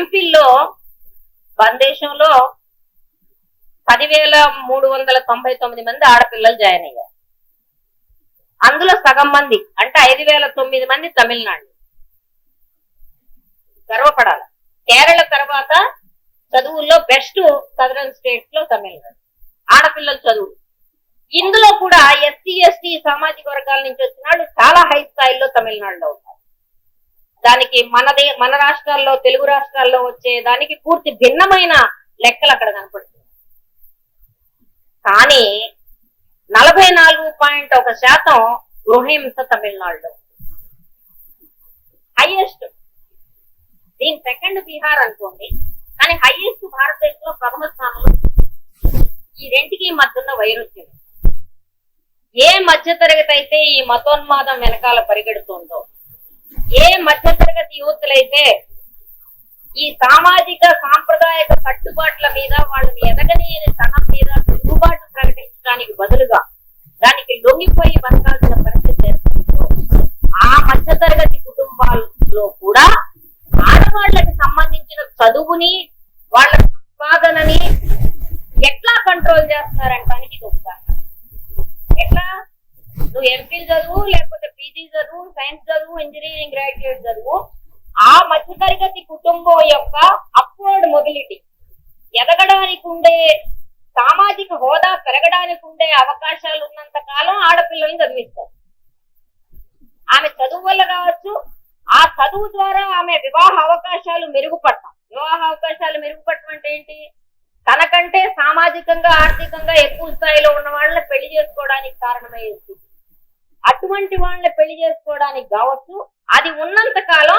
ఎంపీల్లో మన దేశంలో పదివేల మూడు వందల తొంభై తొమ్మిది మంది ఆడపిల్లలు జాయిన్ అయ్యారు. అందులో సగం మంది అంటే ఐదు వేల తొమ్మిది మంది తమిళనాడు. గర్వపడాలి. కేరళ తర్వాత చదువుల్లో బెస్ట్ సదరన్ స్టేట్స్లో తమిళనాడు. ఆడపిల్లల చదువు. ఇందులో కూడా ఎస్సీ ఎస్టీ సామాజిక వర్గాల నుంచి వచ్చిన వాళ్ళు చాలా హై స్థాయిలో తమిళనాడులో ఉన్నారు. దానికి మనదే మన రాష్ట్రాల్లో తెలుగు రాష్ట్రాల్లో వచ్చే దానికి పూర్తి భిన్నమైన లెక్కలు అక్కడ కనపడుతుంది కానీ నలభై నాలుగు పాయింట్ ఒక శాతం గృహహింస తమిళనాడులో. హైయెస్ట్ దీని సెకండ్ బీహార్ అనుకోండి. కానీ హైయెస్ట్ భారతదేశంలో ప్రథమ స్థానంలో ఈ రెంటికి మధ్య ఉన్న వైరుధ్యం. ఏ మధ్యతరగతి అయితే ఈ మతోన్మాదం వెనకాల పరిగెడుతుందో ఏ మధ్యతరగతి యువతులైతే ఈ సామాజిక సాంప్రదాయక కట్టుబాట్ల మీద వాళ్ళని ఎదగలేని తనం మీద తిరుగుబాటు ప్రకటించడానికి బదులుగా దానికి లొంగిపోయి బతకాల్సిన పరిస్థితి ఏర్పడిందో ఆ మధ్యతరగతి కుటుంబాల్లో కూడా ఆడవాళ్ళకి సంబంధించిన చదువుని వాళ్ళ సంపాదనని ఎట్లా కంట్రోల్ చేస్తున్నారంటానికి ఇది ఒక ఎట్లా? నువ్వు ఎంపీ చదువు లేకపోతే పీజీ చదువు సైన్స్ చదువు ఇంజనీరింగ్ గ్రాడ్యుయేట్ చదువు ఆ మధ్యతరగతి కుటుంబం యొక్క అప్వర్డ్ మొబిలిటీ ఎదగడానికి ఉండే సామాజిక హోదా పెరగడానికి ఉండే అవకాశాలు ఉన్నంత కాలం ఆడపిల్లల్ని చదివిస్తారు. ఆమె చదువు వల్ల కావచ్చు ఆ చదువు ద్వారా ఆమె వివాహ అవకాశాలు మెరుగుపడటం వివాహ అవకాశాలు మెరుగుపడటం అంటే ఏంటి? తనకంటే సామాజికంగా ఆర్థికంగా ఎక్కువ స్థాయిలో ఉన్న వాళ్ళని పెళ్ళి చేసుకోవడానికి కారణమయ్యేది. అటువంటి వాళ్ళని పెళ్ళి చేసుకోవడానికి కావచ్చు. అది ఉన్నంత కాలం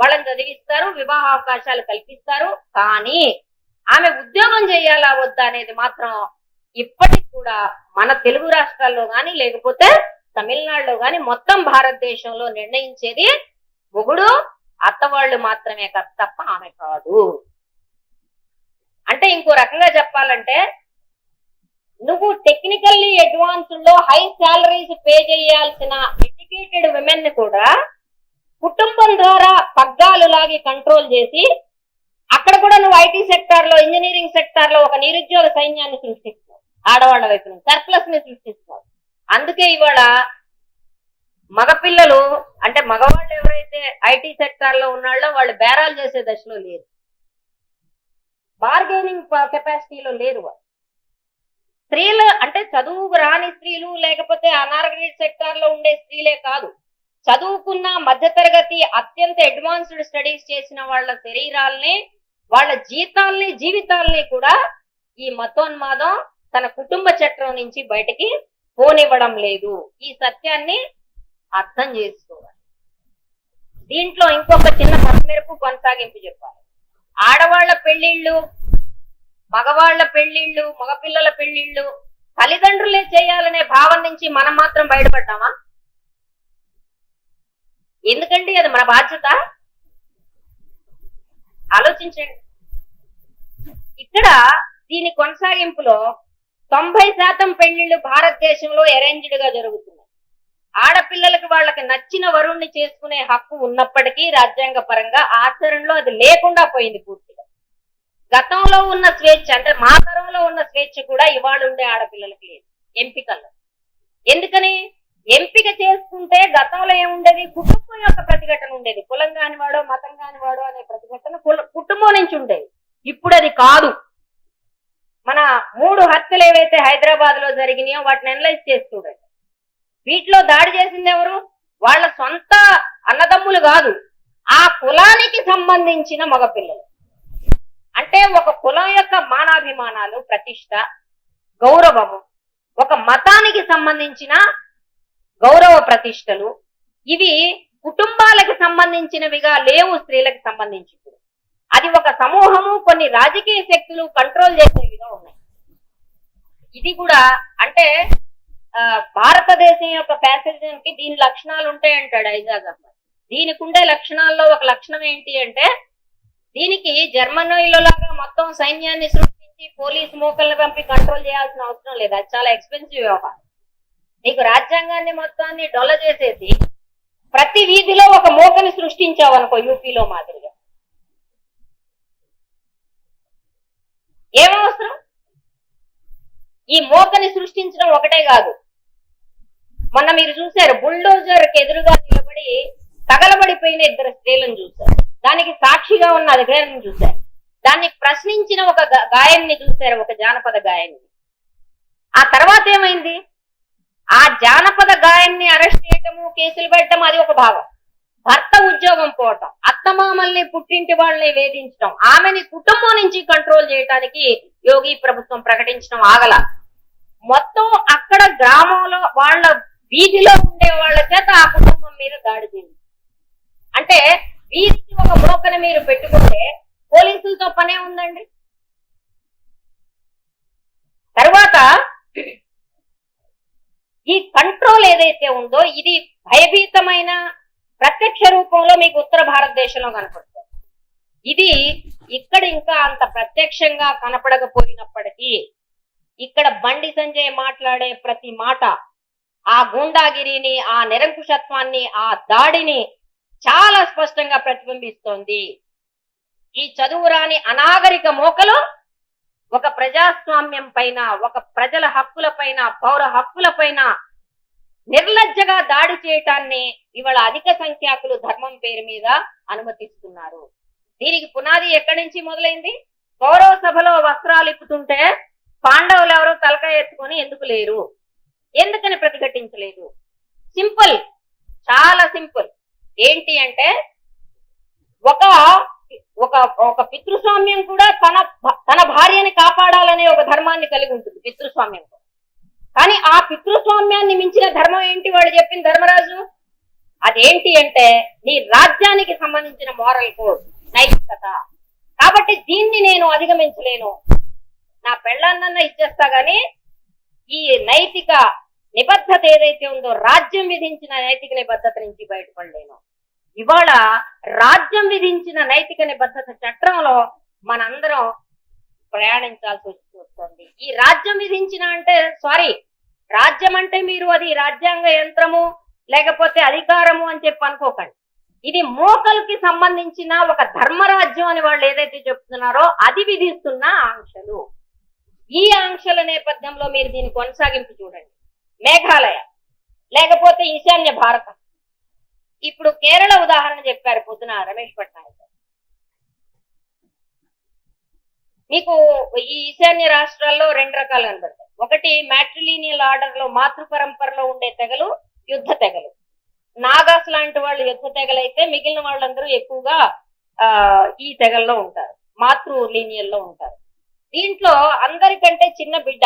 వాళ్ళని చదివిస్తారు వివాహ అవకాశాలు కల్పిస్తారు. కానీ ఆమె ఉద్యోగం చేయాలా వద్దా అనేది మాత్రం ఇప్పటికి కూడా మన తెలుగు రాష్ట్రాల్లో కానీ లేకపోతే తమిళనాడులో కానీ మొత్తం భారతదేశంలో నిర్ణయించేది మొగుడు అత్తవాళ్ళు మాత్రమే కా- తప్ప ఆమె కాదు. అంటే ఇంకో రకంగా చెప్పాలంటే నువ్వు టెక్నికల్లీ అడ్వాన్స్డ్లో హై సాలరీస్ పే చేయాల్సిన ఎడ్యుకేటెడ్ విమెన్ని కూడా కుటుంబం ద్వారా పగ్గాలు లాగి కంట్రోల్ చేసి అక్కడ కూడా నువ్వు ఐటీ సెక్టార్లో ఇంజనీరింగ్ సెక్టార్లో ఒక నిరుద్యోగ సైన్యాన్ని సృష్టిస్తావు. ఆడవాళ్ళ వైపు నుంచి సర్ప్లస్ని సృష్టిస్తావు. అందుకే ఇవాళ మగపిల్లలు అంటే మగవాళ్ళు ఎవరైతే ఐటీ సెక్టార్లో ఉన్నాళ్ళో వాళ్ళు బేరాలు చేసే దశలో లేరు. బార్గెనింగ్ కెపాసిటీలో లేరు వాళ్ళు. స్త్రీలు అంటే చదువు రాని స్త్రీలు లేకపోతే అనార్గనైజ్ సెక్టార్లో ఉండే స్త్రీలే కాదు. చదువుకున్న మధ్యతరగతి అత్యంత అడ్వాన్స్డ్ స్టడీస్ చేసిన వాళ్ళ శరీరాల్ని వాళ్ళ జీతాల్ని జీవితాల్ని కూడా ఈ మతోన్మాదం తన కుటుంబ చక్రం నుంచి బయటకి పోనివ్వడం లేదు. ఈ సత్యాన్ని అర్థం చేసుకోవాలి. దీంట్లో ఇంకొక చిన్న పసమెరుపు కొనసాగింపు చెప్పాలి. ఆడవాళ్ళ పెళ్ళిళ్ళు మగవాళ్ళ పెళ్ళిళ్ళు మగపిల్లల పెళ్ళిళ్ళు తల్లిదండ్రులే చేయాలనే భావం నుంచి మనం మాత్రం బయటపడ్డామా? ఎందుకండి అది మన బాధ్యత? ఆలోచించండి. ఇక్కడ దీని కొనసాగింపులో తొంభై శాతం పెళ్ళిళ్ళు భారతదేశంలో అరేంజ్డ్గా జరుగుతున్నాయి. ఆడపిల్లలకు వాళ్ళకి నచ్చిన వరుణ్ణి చేసుకునే హక్కు ఉన్నప్పటికీ రాజ్యాంగ పరంగా ఆచరణలో అది లేకుండా పోయింది పూర్తి. గతంలో ఉన్న స్వేచ్ఛ అంటే మా తరంలో ఉన్న స్వేచ్ఛ కూడా ఇవాళ ఉండే ఆడపిల్లలకి లేదు ఎంపికల్లో. ఎందుకని? ఎంపిక చేసుకుంటే గతంలో ఏముండేది? కుటుంబం యొక్క ప్రతిఘటన ఉండేది. కులం కానివాడో మతం కానివాడో అనే ప్రతిఘటన కుటుంబం నుంచి ఉండేది. ఇప్పుడు అది కాదు. మన మూడు హత్యలు ఏవైతే హైదరాబాద్లో జరిగినాయో వాటిని అనలైజ్ చేసి చూడండి. వీటిలో దాడి చేసింది ఎవరు? వాళ్ళ సొంత అన్నదమ్ములు కాదు. ఆ కులానికి సంబంధించిన మగపిల్లలు. అంటే ఒక కులం యొక్క మానాభిమానాలు ప్రతిష్ట గౌరవము. ఒక మతానికి సంబంధించిన గౌరవ ప్రతిష్టలు. ఇవి కుటుంబాలకు సంబంధించినవిగా లేవు స్త్రీలకు సంబంధించి అది ఒక సమూహము కొన్ని రాజకీయ శక్తులు కంట్రోల్ చేసేవిగా ఉన్నాయి. ఇది కూడా అంటే భారతదేశం యొక్క ఫ్యాసిజం కి దీని లక్షణాలు ఉంటాయంటాడు ఐజాజ్ ఐజాగ్ అహ్మద్ దీనికి ఉండే లక్షణాల్లో ఒక లక్షణం ఏంటి అంటే దీనికి జర్మనీలలాగా మొత్తం సైన్యాన్ని సృష్టించి పోలీస్ మూకల్ని పంపి కంట్రోల్ చేయాల్సిన అవసరం లేదు. అది చాలా ఎక్స్పెన్సివ్ వ్యవహారం. నీకు రాజ్యాంగాన్ని మొత్తాన్ని డొల్ల చేసేసి ప్రతి వీధిలో ఒక మూకని సృష్టించావు అనుకో యూపీలో మాదిరిగా. ఏం అవసరం ఈ మోకని సృష్టించడం ఒకటే కాదు. మొన్న మీరు చూశారు బుల్డోజర్ ఎదురుగా నిలబడి తగలబడిపోయిన ఇద్దరు స్త్రీలను చూశారు. దానికి సాక్షిగా ఉన్న అధికారిని చూశారు. దాన్ని ప్రశ్నించిన ఒక గాయన్ని చూశారు ఒక జానపద గాయన్ని ఆ తర్వాత ఏమైంది? ఆ జానపద గాయన్ని అరెస్ట్ చేయటము కేసులు పెట్టడం అది ఒక భాగం భర్త ఉద్యోగం పోవటం అత్తమామల్ని పుట్టింటి వాళ్ళని వేధించడం ఆమెని కుటుంబం నుంచి కంట్రోల్ చేయడానికి యోగి ప్రభుత్వం ప్రకటించడం ఆగల. మొత్తం అక్కడ గ్రామంలో వాళ్ళ వీధిలో ఉండే వాళ్ళ చేత ఆ కుటుంబం మీద దాడి చేయింది అంటే వీధికి ఒక బోకని మీరు పెట్టుకుంటే పోలీసులతో పనే ఉందండి? తర్వాత ఈ కంట్రోల్ ఏదైతే ఉందో ఇది భయభీతమైన ప్రత్యక్ష రూపంలో మీకు ఉత్తర భారతదేశంలో కనపడుతుంది. ఇది ఇక్కడ ఇంకా అంత ప్రత్యక్షంగా కనపడకపోయినప్పటికీ ఇక్కడ బండి సంజయ్ మాట్లాడే ప్రతి మాట ఆ గూండాగిరిని ఆ నిరంకుశత్వాన్ని ఆ దాడిని చాలా స్పష్టంగా ప్రతిబింబిస్తోంది. ఈ చదువురాని అనాగరిక మోకలు ఒక ప్రజాస్వామ్యం పైన ఒక ప్రజల హక్కుల పైన పౌర హక్కుల పైన నిర్లజ్జగా దాడి చేయటాన్ని ఇవాళ అధిక సంఖ్యాకులు ధర్మం పేరు మీద అనుమతిస్తున్నారు. దీనికి పునాది ఎక్కడి నుంచి మొదలైంది? పౌరవ సభలో వస్త్రాలు ఇప్పుతుంటే పాండవులు ఎవరో తలకాయ ఎత్తుకొని ఎందుకు లేరు? ఎందుకని ప్రతిఘటించలేదు? సింపుల్ చాలా సింపుల్. ఏంటి అంటే ఒక ఒక ఒక పితృస్వామ్యం కూడా తన తన భార్యని కాపాడాలనే ఒక ధర్మాన్ని కలిగి ఉంటుంది పితృస్వామ్యం. కానీ ఆ పితృస్వామ్యాన్ని మించిన ధర్మం ఏంటి వాడు చెప్పిన ధర్మరాజు? అదేంటి అంటే నీ రాజ్యానికి సంబంధించిన మోరల్ కోడ్ నైతికత. కాబట్టి దీన్ని నేను అధిగమించలేను. నా పెళ్ళాన్న ఇచ్చేస్తా గాని ఈ నైతిక నిబద్ధత ఏదైతే ఉందో రాజ్యం విధించిన నైతిక నిబద్ధత నుంచి బయటపడలేను. ఇవాళ రాజ్యం విధించిన నైతిక నిబద్ధత చట్టంలో మనందరం ప్రయాణించాల్సి వస్తుంది. ఈ రాజ్యం విధించిన అంటే సారీ రాజ్యం అంటే మీరు అది రాజ్యాంగ యంత్రము లేకపోతే అధికారము అని చెప్పి అనుకోకండి. ఇది మోకల్కి సంబంధించిన ఒక ధర్మరాజ్యం అని వాళ్ళు ఏదైతే చెప్తున్నారో అది విధిస్తున్న ఆంక్షలు. ఈ ఆంక్షల నేపథ్యంలో మీరు దీని కొనసాగింపు చూడండి. మేఘాలయ లేకపోతే ఈశాన్య భారతం. ఇప్పుడు కేరళ ఉదాహరణ చెప్పారు పొద్దున రమేష్ పట్నాయక్ గారు. మీకు ఈ ఈశాన్య రాష్ట్రాల్లో రెండు రకాలు కనబడతాయి. ఒకటి మ్యాట్రిలీనియల్ ఆర్డర్లో మాతృ పరంపరలో ఉండే తెగలు యుద్ధ తెగలు. నాగాస్ లాంటి వాళ్ళు యుద్ధ తెగలైతే మిగిలిన వాళ్ళందరూ ఎక్కువగా ఆ ఈ తెగల్లో ఉంటారు. మాతృ లీనియల్లో ఉంటారు. దీంట్లో అందరికంటే చిన్న బిడ్డ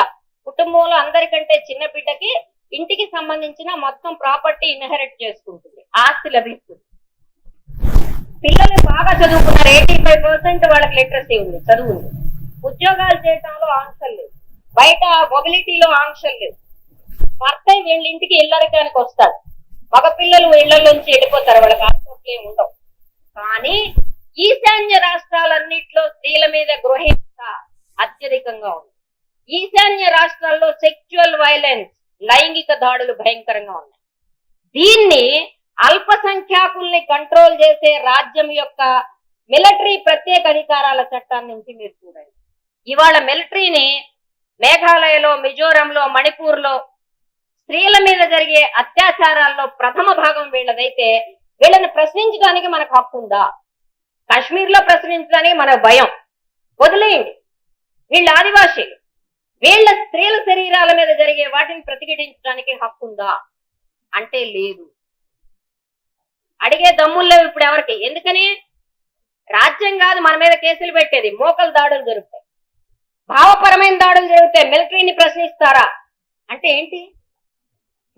కుటుంబంలో అందరికంటే చిన్న బిడ్డకి ఇంటికి సంబంధించిన మొత్తం ప్రాపర్టీ ఇన్హెరిట్ చేసుకుంటుంది ఆస్తి లభిస్తుంది. పిల్లలు బాగా చదువుకున్నారు ఎయిటీ ఫైవ్ పర్సెంట్ వాళ్ళకి లిటరసీ ఉంది చదువు ఉంది. ఉద్యోగాలు చేయటంలో ఆంక్షలు లేవు. బయట మొబిలిటీలో ఆంక్షలు లేవు. భర్త వీళ్ళ ఇంటికి ఇల్లరికానికి వస్తారు మగ పిల్లలు ఇళ్ళలోంచి వెళ్ళిపోతారు వాళ్ళకి ఆంక్షలు ఏమి ఉండవు. కానీ ఈశాన్య రాష్ట్రాలన్నింటిలో స్త్రీల మీద గృహహింస అత్యధికంగా ఉంది. ఈశాన్య రాష్ట్రాల్లో సెక్చువల్ వైలెన్స్ లైంగిక దాడులు భయంకరంగా ఉన్నాయి. దీన్ని అల్పసంఖ్యాకుల్ని కంట్రోల్ చేసే రాజ్యం యొక్క మిలిటరీ ప్రత్యేక అధికారాల చట్టాన్ని నుంచి మీరు చూడండి. ఇవాళ మిలిటరీని మేఘాలయలో మిజోరంలో మణిపూర్లో స్త్రీల మీద జరిగే అత్యాచారాల్లో ప్రథమ భాగం వీళ్ళదైతే వీళ్ళని ప్రశ్నించడానికి మనకు హక్కు ఉందా? కాశ్మీర్లో ప్రశ్నించడానికి మన భయం. వదిలేయండి. వీళ్ళ ఆదివాసీలు. వీళ్ళ స్త్రీల శరీరాల మీద జరిగే వాటిని ప్రతిఘటించడానికి హక్కు ఉందా? అంటే లేదు. అడిగే దమ్ముల్లో ఇప్పుడు ఎవరికి? ఎందుకని? రాజ్యం కాదు మన మీద కేసులు పెట్టేది. మోకల దాడులు జరుగుతాయి. భావపరమైన దాడులు జరుగుతాయి మిలిటరీని ప్రశ్నిస్తారా? అంటే ఏంటి?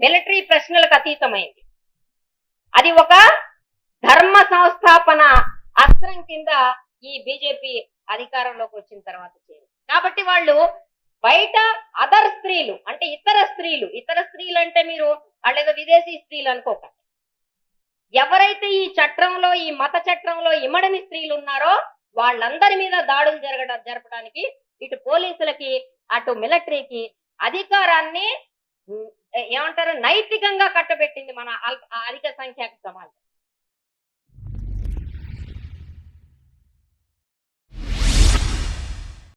మిలిటరీ ప్రశ్నలకు అతీతమైంది. అది ఒక ధర్మ సంస్థాపన అస్త్రం కింద ఈ బీజేపీ అధికారంలోకి వచ్చిన తర్వాత చేయాలి కాబట్టి వాళ్ళు బయట అదర్ స్త్రీలు అంటే ఇతర స్త్రీలు ఇతర స్త్రీలు అంటే మీరు వాళ్ళు విదేశీ స్త్రీలు అనుకోకండి. ఎవరైతే ఈ చట్టంలో ఈ మత చట్టంలో ఇమడని స్త్రీలు ఉన్నారో వాళ్ళందరి మీద దాడులు జరగడం జరపడానికి ఇటు పోలీసులకి అటు మిలిటరీకి అధికారాన్ని ఏమంటారు నైతికంగా కట్టబెట్టింది మన అధిక సంఖ్యాక సమాజం.